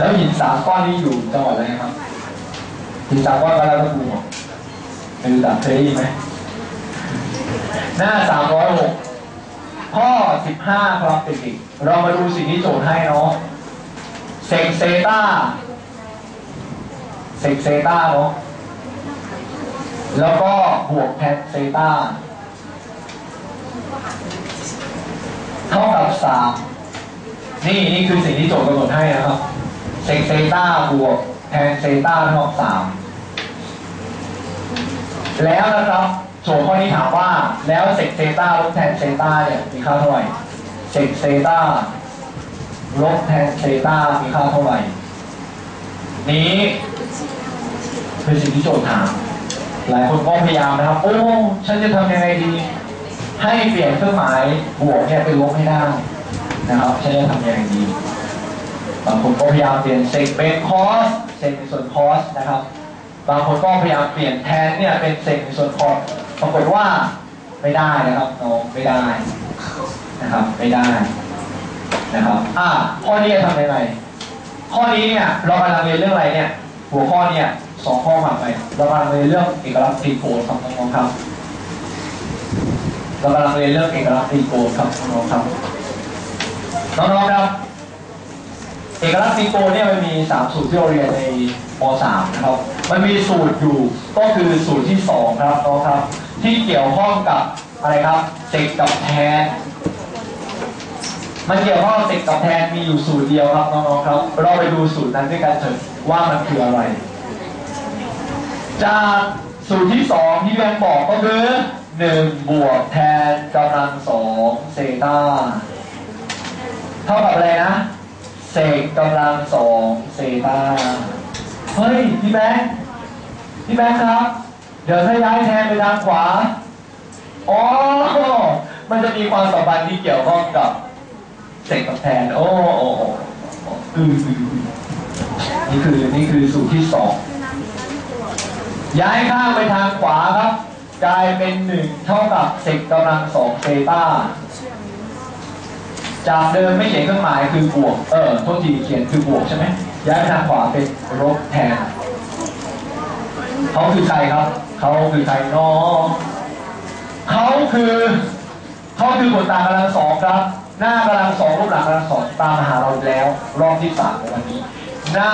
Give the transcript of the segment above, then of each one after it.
แล้วหินสามก้อนนี้อยู่จังหวัดอะไรครับหินสามก้อนก็แล้วก็ภูมิเหรอไม่รู้จักเคยได้ยินไหมหน้าสามร้อยหกข้อสิบห้าครับเด็กๆเรามาดูสิ่งที่โจทย์ให้เนาะเซกเซตาเซกเซตาเนาะแล้วก็บวกแทนเซตาเท่ากับสามนี่นี่คือสิ่งที่โจทย์กำหนดให้นะครับ ซกเซต้าบวกแทนเซตาเท่ากับสามแล้วนะครับโจทย์ข้อนี้ถามว่า แล้วเซกเซตาลบแทนเซต้าเนี่ยมีค่าเท่าไหร่เซกเซตาลบแทนเซต้ามีค่าเท่าไหร่ นี้คือสิ่งที่โจทย์ถาม หลายคนก็พยายามนะครับ โอ้ ฉันจะทำยังไงดี ให้เปลี่ยนเครื่องหมายบวกเนี่ยเป็นลบให้ได้นะครับ ฉันจะทำยังไงดี บางคนก็พยายามเปลี่ยนเซกเป็นคอสเซกเป็นส่วนคอสนะครับ บางคนก็พยายามเปลี่ยนแทนเนี่ยเป็นเซกเป็นส่วนคอสปรากฏว่าไม่ได้นะครับน้องไม่ได้นะครับไม่ได้นะครับอะข้อนี้ทำยังไงข้อนี้เนี่ยเรากำลังเรียนเรื่องอะไรเนี่ย หัวข้อเนี่ยสองข้อผ่านไปเรากำลังเรียนเรื่องเอกลักษณ์ตรีโกณครับน้องๆครับ เรากำลังเรียนเรื่องเอกลักษณ์ตรีโกณครับน้องๆครับน้องๆครับ เอกลักษณ์ตรีโกเนี่ยมันมีสามสูตรที่เราเรียนในม .3 นะครับ มันมีสูตรอยู่ก็คือสูตรที่สองครับน้องครับ ที่เกี่ยวข้องกับอะไรครับเซกกับแทน มันเกี่ยวข้องกับเซกกับแทนมีอยู่สูตรเดียวครับน้องๆครับ เราไปดูสูตรนั้นด้วยกันเถอะว่ามันคืออะไร จากสูตรที่สองที่แบงค์บอกก็คือหนึ่งบวกแทนกำลังสองเซต้าเท่ากับอะไรนะ เซกกำลังสองเซตาเฮ้ย พี่แบงค์พี่แบงค์ครับ เดี๋ยวถ้าย้ายแทนไปทางขวาอ๋อมันจะมีความสัมพันธ์ที่เกี่ยวข้องกับเซกกับแทน โอ้โอ้โอ้อืออือนี่คือนี่คือสูตรที่สองย้ายข้างไปทางขวาครับ กลายเป็นหนึ่งเท่ากับเซกกำลังสองเซตา จากเดิมไม่เขียนเครื่องหมายคือบวก เออโทษทีเขียนคือบวกใช่ไหมย้ายไปทางขวาเป็นลบแทน เขาคือใครครับ เขาคือใครน้องเขาคือเขาคือผลต่างกำลังสองครับ หน้ากำลังสองรูปหลังกำลังสองตามมาหาเราอีกแล้ว รอบที่สามของวันนี้ หน้า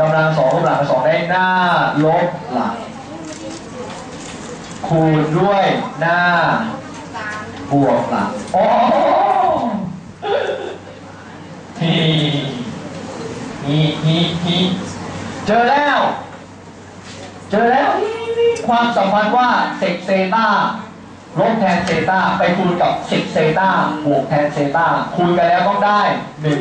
กำลังสองรูปหลังสองได้หน้าลบหลังคูณด้วยหน้าบวกหลังโอ้ ฮีฮีฮีฮีเจอแล้ว เจอแล้ว ความสัมพันธ์ว่าเซกเซตาลบแทนเซตาไปคูณกับเซกเซตาบวกแทนเซตาคูณกันแล้วต้องได้หนึ่ง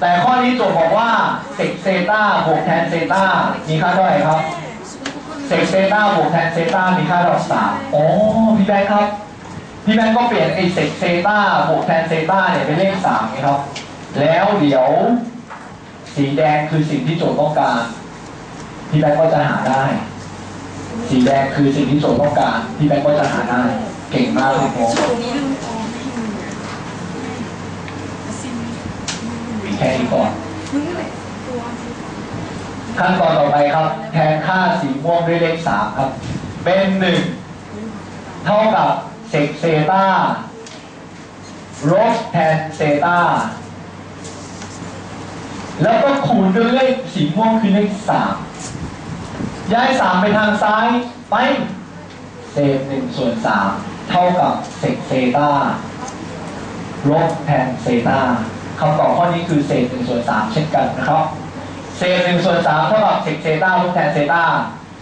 แต่ข้อนี้โจทย์บอกว่าเซกเซตาบวกแทนเซตามีค่าเท่าไหร่ครับเซกเซตาบวกแทนเซตามีค่าเท่ากับสามอ๋อพี่แบงค์ครับ พี่แบงค์ก็เปลี่ยนไอ้เซกเซต้าบวกแทนเซต้าเนี่ยเป็นเลขสามไงครับ แล้วเดี๋ยวสีแดงคือสิ่งที่โจทย์ต้องการ พี่แบงค์ก็จะหาได้ สีแดงคือสิ่งที่โจทย์ต้องการ พี่แบงค์ก็จะหาได้ เก่งมากครับผมแค่นี้ก่อนขั้นตอนต่อไปครับ แทนค่าสีม่วงด้วยเลขสามครับ เป็นหนึ่งเท่ากับ เซกเซตาลบแทนเซตาแล้วก็คูณด้วยเลขสีม่วงคือเลขสามย้ายสามไปทางซ้ายไปเศษหนึ่งส่วนสามเท่ากับเซกเซตาลบแทนเซตาคำตอบข้อนี้คือเศษหนึ่งส่วนสามเช่นกันนะครับ เศษหนึ่งส่วนสามเท่ากับเซกเซตาลบแทนเซตา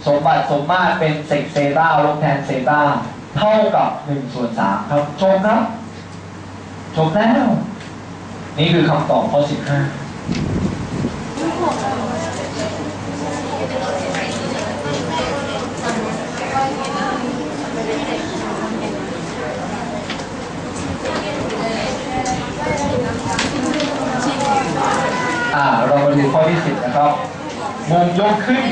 สมบัติสมมาตรเป็นเซกเซตาลบแทนเซตา เท่ากับหนึ่งส่วนสามครับ จบครับ จบแล้ว นี่คือคำตอบข้อสิบห้าอ่าเรามาดูข้อที่สิบนะครับมุมยกขึ้น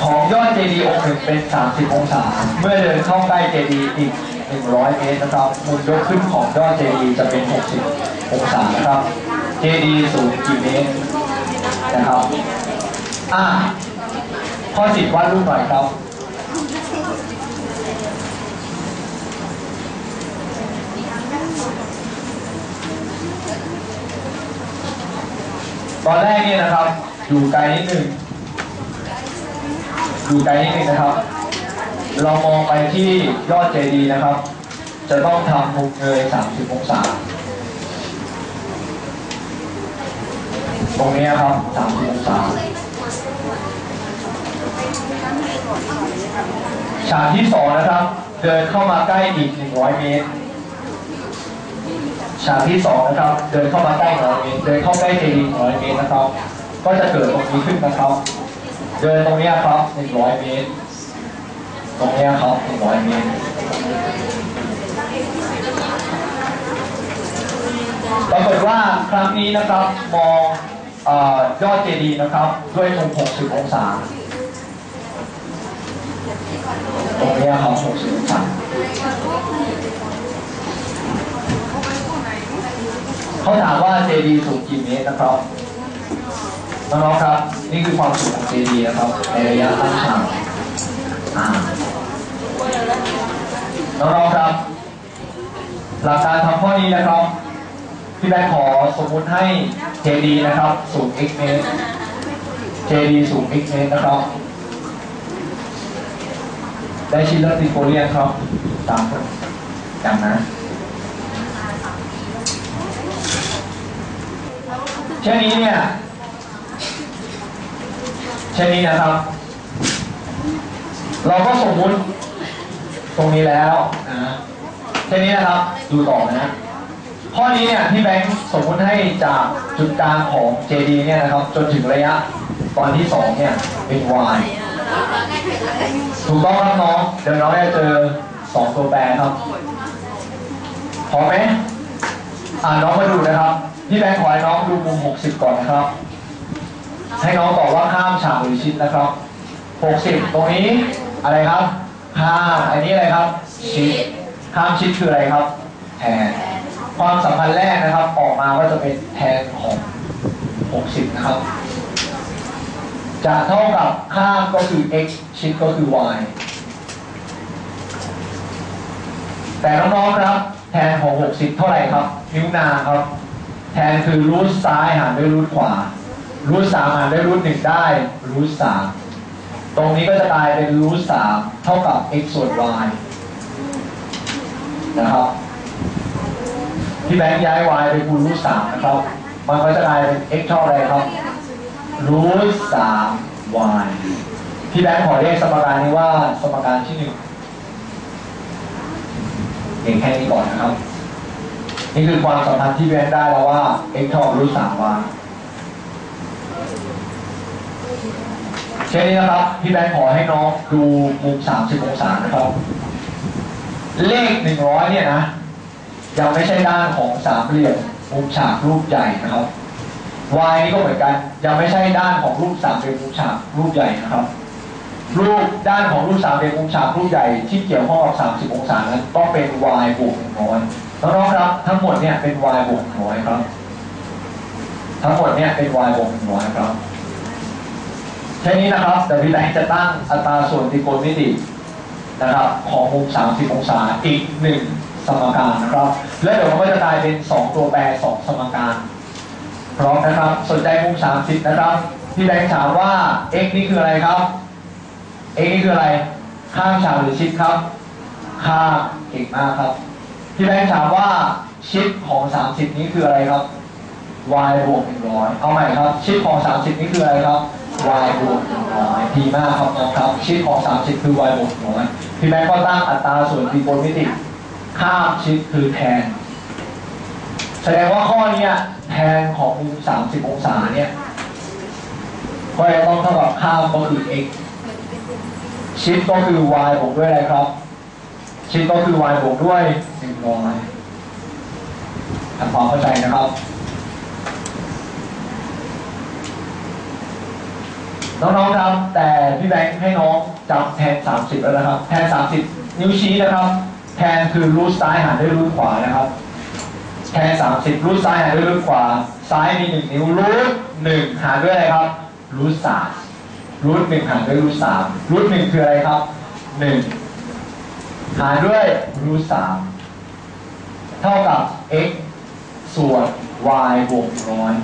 ของยอดเจดีย์องค์หนึ่งเป็น 30 องศา เมื่อเดินเข้าใกล้เจดีย์อีก 100 เมตรนะครับมุมยกขึ้นของยอดเจดีย์จะเป็น 60 องศานะครับ เจดีย์สูงกี่เมตรนะครับ อ่าข้อสิบวาดรูปหน่อยครับตอนแรกเนี่ยนะครับ อยู่ไกลนิดนึง อยู่ไกลนิดนึงนะครับ เรามองไปที่ยอดเจดีนะครับ จะต้องทำมุมเงย 30 องศา ตรงนี้ครับ 30 องศา ฉากที่สองนะครับ เดินเข้ามาใกล้อีก 100 เมตรฉากที่สองนะครับ เดินเข้ามาใกล้100เมตร เดินเข้าใกล้เจดี100 เมตรนะครับ ก็จะเกิดตรงนี้ขึ้นนะครับ เดินตรงเนี้ยครับ100เมตร ตรงเนี้ยครับ100เมตร ปรากฏว่าครั้งนี้นะครับมองอยอดเจดีย์นะครับ ด้วยมุม60 องศา ตรงนี้ครับ60 องศาเขาถามว่าเจดีย์สูงกี่เมตรนะครับ น้องๆครับ นี่คือความสูงของเจดีย์นะครับในระยะตั้งฉากอ่าน้องๆครับ หลักการทำข้อนี้นะครับพี่แบงค์ขอสมมุติให้เจดีย์นะครับ สูง x เมตรเจดีสูง x เมตรนะครับ ได้ชิ้นละติโกเลียนครับตามคนนะเช่นนี้เนี่ย เช่นนี้นะครับ เราก็สมมุติตรงนี้แล้วนะเช่นนี้นะครับ ดูต่อนะข้อนี้เนี่ยพี่แบงค์สมมุติให้จากจุดกลางของ JD เนี่ยนะครับ จนถึงระยะตอนที่สองเนี่ยเป็น y ถูกต้องครับน้อง เดี๋ยวน้องจะเจอสองตัวแปรครับพอไหมอ่าน้องมาดูนะครับ พี่แบงค์ขอให้น้องดูมุม 60 ก่อนนะครับ ให้น้องตอบว่าข้ามฉากหรือชิดนะครับ 60 ตรงนี้อะไรครับ ข้าม อันนี้อะไรครับ ชิด ข้ามชิดคืออะไรครับแทน ความสัมพันธ์แรกนะครับ ออกมาว่าจะเป็นแทนของ 60 นะครับ จะเท่ากับข้ามก็คือ x ชิดก็คือ y แต่น้องๆครับ แทนของ 60 เท่าไหร่ครับ นิ้วนางครับ แทนคือรูทซ้ายหารด้วยรูทขวา รูทสามหารด้วยรูทหนึ่งได้รูทสามตรงนี้ก็จะกลายเป็นรูทสามเท่ากับ x ส่วน y นะครับที่แบงค์ย้าย y ไปคูณรูทสามนะครับ มันก็จะกลายเป็น x เท่าอะไรครับรูทสาม y ที่แบงค์ขอเรียกสมการนี้ว่าสมการที่หนึ่งเองแค่นี้ก่อนนะครับ นี่คือความสัมพันธ์ที่แบงค์ได้แล้วว่า x เท่ากับรูทสาม y เช่นี้นะครับ พี่แบงค์ขอให้น้องดูมุม 30 องศานะครับ เลข 100 เนี่ยนะ ยังไม่ใช่ด้านของสามเหลี่ยมมุมฉากรูปใหญ่นะครับ y นี่ก็เหมือนกัน ยังไม่ใช่ด้านของรูปสามเหลี่ยมมุมฉากรูปใหญ่นะครับ รูปด้านของรูปสามเหลี่ยมมุมฉากรูปใหญ่ที่เกี่ยวข้องกับ 30 องศานั้นต้องเป็น y บวก100น้องๆครับ ทั้งหมดเนี่ยเป็น y บวก100ครับ ทั้งหมดเนี่ยเป็น y บวก100ครับ แค่นี้นะครับแต่พี่แบงค์จะตั้งอัตราส่วนตรีโกณมิตินะครับของมุม 30 องศาอีกหนึ่งสมการนะครับ และเดี๋ยวมันก็จะกลายเป็น 2 ตัวแปร 2 สมการพร้อมนะครับสนใจมุม 30 นะครับพี่แบงค์ถามว่า x นี่คืออะไรครับ x นี่คืออะไร ข้ามฉากหรือชิดครับ ข้ามเก่งมากครับพี่แบงค์ถามว่าชิดของ 30 นี้คืออะไรครับ y บวก100 เอาใหม่ครับ ชิดของ 30 นี่คืออะไรครับ y บวก100ดีมากครับน้องครับชิดของ 30 คือ y บวก100พี่แบงค์ก็ตั้งอัตราส่วนตรีโกณมิติ ข้ามชิดคือแทน แสดงว่าข้อเนี้ยแทนของมุม30 องศาเนี่ยก็จะต้องเท่ากับข้ามก็คือ x ชิดก็คือ y บวกด้วยอะไรครับ ชิดก็คือ y บวกด้วย100ทำความเข้าใจนะครับ น้องๆครับแต่พี่แบงค์ให้น้องจำแทน 30 แล้วนะครับ แทน 30 นิ้วชี้นะครับ แทนคือรูทซ้ายหารด้วยรูทขวานะครับ แทนสามสิบรูทซ้ายหารด้วยรูทขวา ซ้ายมีหนึ่งนิ้วรูทหนึ่งหารด้วยอะไรครับรูทสามรูทหนึ่งหารด้วยรูทสามรูทหนึ่งคืออะไรครับหนึ่งหารด้วยรูทสามเท่ากับ x ส่วน y บวกร้อย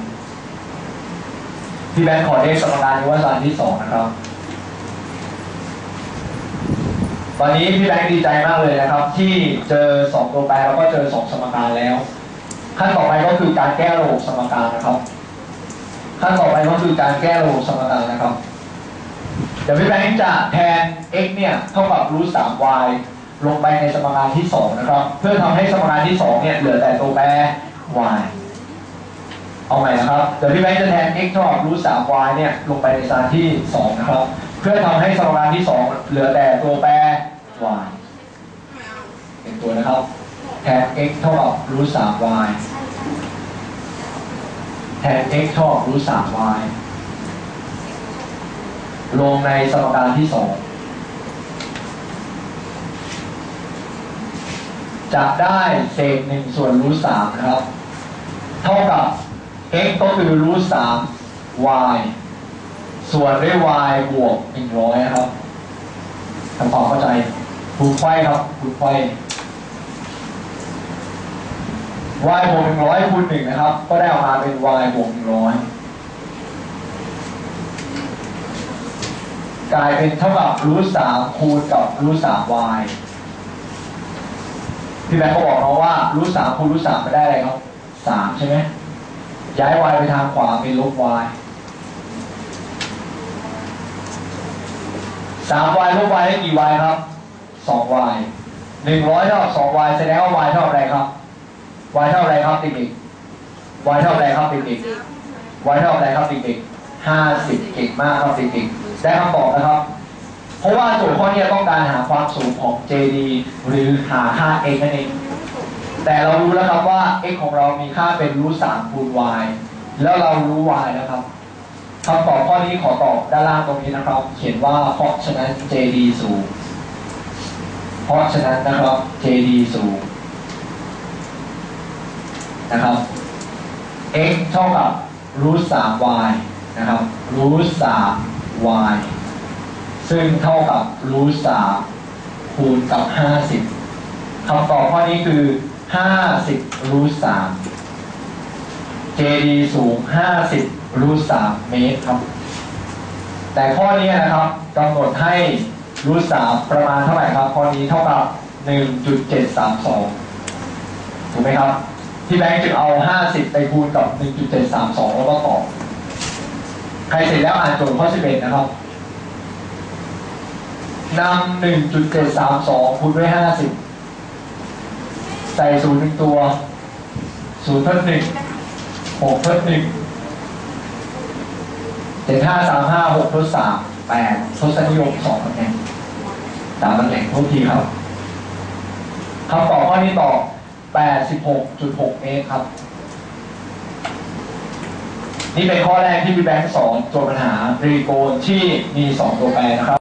พี่แบงค์ขอเลขสมการนี้ว่าสารที่สองนะครับ ตอนนี้พี่แบงค์ดีใจมากเลยนะครับ ที่เจอสองตัวแปรแล้วก็เจอสองสมการแล้ว ขั้นต่อไปก็คือการแก้ระบบสมการนะครับ ขั้นต่อไปก็คือการแก้ระบบสมการนะครับ เดี๋ยวพี่แบงค์จะแทน x เนี่ยเท่ากับรูทสาม y ลงไปในสมการที่สองนะครับ เพื่อทำให้สมการที่สองเนี่ยเหลือแต่ตัวแปร y เอาใหม่นะครับเดี๋ยวพี่แบงค์จะแทน x เท่ากับรูทสาม y เนี่ยลงไปในสารที่สองนะครับ เพื่อทำให้สมการที่สองเหลือแต่ตัวแปร y เป็นตัวนะครับแทน x เท่ากับรูทสาม y แทน x เท่ากับรูทสาม y ลงในสมการที่สองจะได้เศษหนึ่งส่วนรูทสามนะครับ เท่ากับ x ก็คือรูทสาม y ส่วนด้วย y บวกหนึ่งร้อยครับทำความเข้าใจคูณไขว้ครับคูณไขว้ y บวกหนึ่งร้อยคูณหนึ่งนะครับ ก็ได้ออกมาเป็น y บวกหนึ่งร้อยกลายเป็นเท่ากับรูทสามคูณกับรูทสาม y พี่แบงค์เขาบอกเราว่ารูทสามคูณรูทสามไม่ได้อะไรครับสามใช่ไหม ย้าย y ไปทางขวาเป็นลบ y สาม y ลบ y ได้กี่ y ครับสอง y หนึ่งร้อยเท่ากับสอง y แสดงว่า y เท่าอะไรครับ y เท่าอะไรครับเด็กๆ y เท่าอะไรครับเด็กๆ y เท่าอะไรครับเด็กๆห้าสิบเก่งมากครับเด็กๆได้คำตอบนะครับ เพราะว่าโจทย์ข้อนี้ต้องการหาความสูงของ JD หรือหาค่า x นั่นเอง แต่เรารู้แล้วครับว่า x ของเรามีค่าเป็นรูทสามคูณ y แล้วเรารู้ y นะครับคำตอบข้อนี้ขอตอบด้านล่างตรงนี้นะครับ เขียนว่าเพราะฉะนั้น JD สูงเพราะฉะนั้นนะครับ JD สูงนะครับ x เท่ากับรูทสาม y นะครับรูทสาม y ซึ่งเท่ากับรูทสามคูณกับห้าสิบคำตอบข้อนี้คือ ห้าสิบรูทสาม JD สูงห้าสิบรูทสามเมตรครับ แต่ข้อนี้นะครับกำหนดให้รูทสามประมาณเท่าไหร่ครับ ข้อนี้เท่ากับหนึ่งจุดเจ็ดสามสองถูกไหมครับ ที่แบงค์จึงเอา50ไปคูณกับ1.732แล้วก็ตอบใครเสร็จแล้วอ่านโจทย์ข้อ11นะครับนำ1.732คูณด้วย50ใส่ ศูนย์หนึ่งตัวศูนย์ทดหนึ่งหกทดหนึ่งเจ็ดห้าสามห้าหกทดสามแปดทศนิยมสองตำแหน่งสามตำแหน่งทุกทีครับคำตอบข้อนี้ตอบ86.6เมตรครับ นี่เป็นข้อแรกที่พี่แบงค์สอนโจทย์ปัญหารีโกนที่มี2ตัวแปรนะครับ